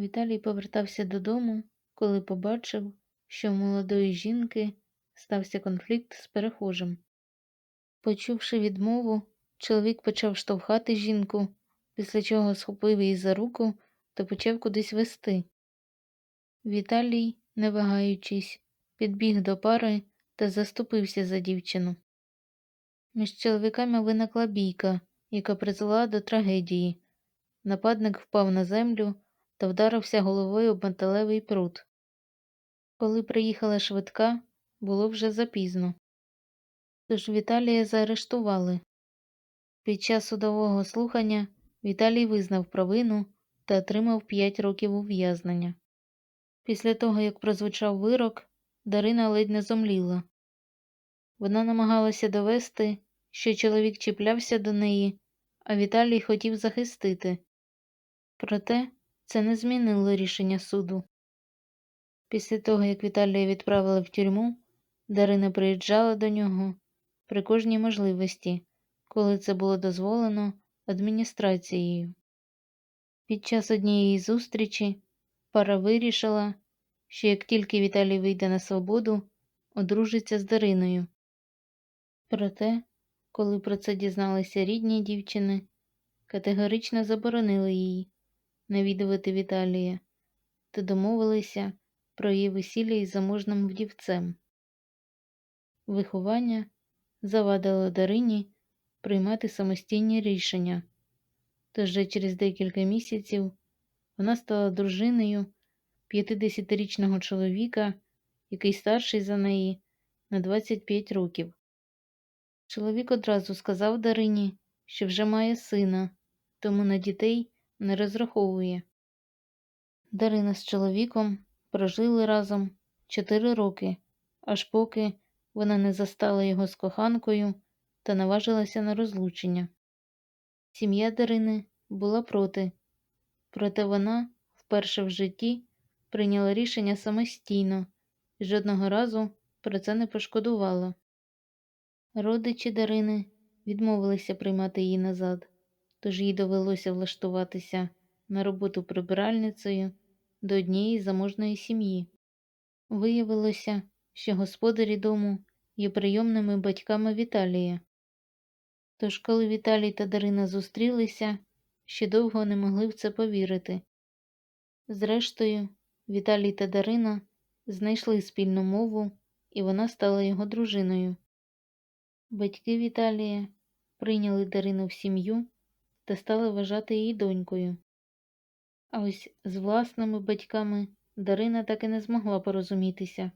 Віталій повертався додому, коли побачив, що в молодої жінки стався конфлікт з перехожим. Почувши відмову, чоловік почав штовхати жінку, після чого схопив її за руку та почав кудись вести. Віталій, не вагаючись, підбіг до пари та заступився за дівчину. Між чоловіками виникла бійка, яка призвела до трагедії. Нападник впав на землю та вдарився головою об металевий прут. Коли приїхала швидка, було вже запізно. Тож Віталія заарештували. Під час судового слухання Віталій визнав провину та отримав 5 років ув'язнення. Після того, як прозвучав вирок, Дарина ледь не зомліла. Вона намагалася довести, що чоловік чіплявся до неї, а Віталій хотів захистити. Проте це не змінило рішення суду. Після того, як Віталія відправили в тюрму, Дарина приїжджала до нього при кожній можливості, коли це було дозволено адміністрацією. Під час однієї зустрічі пара вирішила, що як тільки Віталій вийде на свободу, одружиться з Дариною. Проте, коли про це дізналися рідні дівчини, категорично заборонили їй навідувати Віталія та домовилися про її весілля із заможним вдівцем. Виховання завадило Дарині приймати самостійні рішення, тож вже через декілька місяців вона стала дружиною 50-річного чоловіка, який старший за неї на 25 років. Чоловік одразу сказав Дарині, що вже має сина, тому на дітей не розраховує. Дарина з чоловіком прожили разом 4 роки, аж поки вона не застала його з коханкою та наважилася на розлучення. Сім'я Дарини була проти, проте вона вперше в житті прийняла рішення самостійно і жодного разу про це не пошкодувала. Родичі Дарини відмовилися приймати її назад, тож їй довелося влаштуватися на роботу прибиральницею до однієї заможної сім'ї. Виявилося, що господарі дому є прийомними батьками Віталія. Тож, коли Віталій та Дарина зустрілися, ще довго не могли в це повірити. Зрештою, Віталій та Дарина знайшли спільну мову, і вона стала його дружиною. Батьки Віталія прийняли Дарину в сім'ю та стали вважати її донькою. А ось з власними батьками Дарина так і не змогла порозумітися.